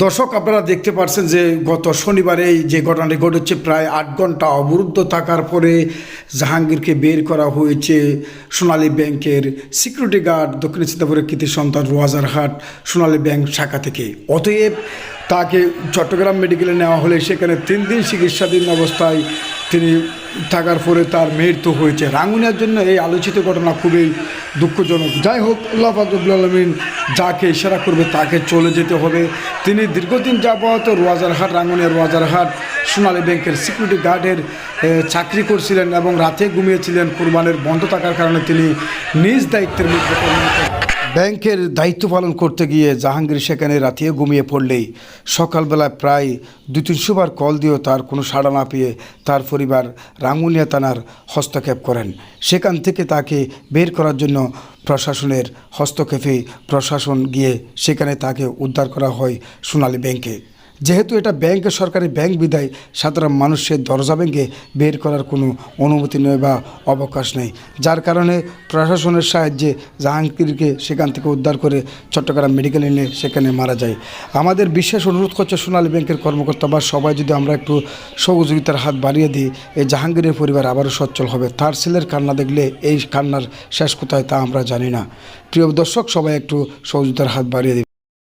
দর্শক, আপনারা দেখতে পাচ্ছেন যে গত শনিবারে যে ঘটনাটি ঘটেছে, প্রায় আট ঘণ্টা অবরুদ্ধ থাকার পরে জাহাঙ্গীরকে বের করা হয়েছে সোনালী ব্যাংকের সিকিউরিটি গার্ড, দক্ষিণ সীতাপুরের কৃতি সন্তান রোয়াজারহাট সোনালী ব্যাংক শাখা থেকে। অতএব তাকে চট্টগ্রাম মেডিকেলে নেওয়া হলে সেখানে তিন দিন চিকিৎসাধীন অবস্থায় তিনি থাকার পরে তার মৃত্যু হয়েছে রাঙ্গুনিয়ার জন্য এই আলোচিত ঘটনা খুবই দুঃখজনক। যাই হোক, আল্লাহ ফাকরুল আলমিন যাকে ইশারা করবে তাকে চলে যেতে হবে। তিনি দীর্ঘদিন যাবত রোয়াজারহাট রাঙ্গুনিয়া রোয়াজারহাট সোনালী ব্যাংকের সিকিউরিটি গার্ডের চাকরি করছিলেন এবং রাতে ঘুমিয়েছিলেন, কোরবানের বন্ধ থাকার কারণে তিনি নিজ দায়িত্বের মধ্যে ব্যাংকের দায়িত্ব পালন করতে গিয়ে জাহাঙ্গীর সেখানে রাতিয়ে ঘুমিয়ে পড়লেই সকালবেলায় প্রায় দু তিনশোবার কল দিয়েও তার কোনো সাড়া না পেয়ে তার পরিবার রাঙ্গুনিয়া থানার হস্তক্ষেপ করেন। সেখান থেকে তাকে বের করার জন্য প্রশাসনের হস্তক্ষেপে প্রশাসন গিয়ে সেখানে তাকে উদ্ধার করা হয় সোনালী ব্যাংকে। যেহেতু এটা ব্যাংক, সরকারি ব্যাংক বিদায়, সাধারণ মানুষের দরজা ভেঙে বের করার কোনো অনুমতি নেই বা অবকাশ নেই। যার কারণে প্রশাসনের সাহায্যে জাহাঙ্গীরকে সেখান থেকে উদ্ধার করে চট্টগ্রাম মেডিকেল এনে সেখানে মারা যায়। আমাদের বিশেষ অনুরোধ করছে সোনালী ব্যাংকের কর্মকর্তা বা সবাই যদি আমরা একটু সহযোগিতার হাত বাড়িয়ে দিই, এই জাহাঙ্গীরের পরিবার আবারও সচ্ছল হবে। তার ছেলের কান্না দেখলে এই কান্নার শেষ কোথায় তা আমরা জানি না। প্রিয় দর্শক, সবাই একটু সহযোগিতার হাত বাড়িয়ে দিই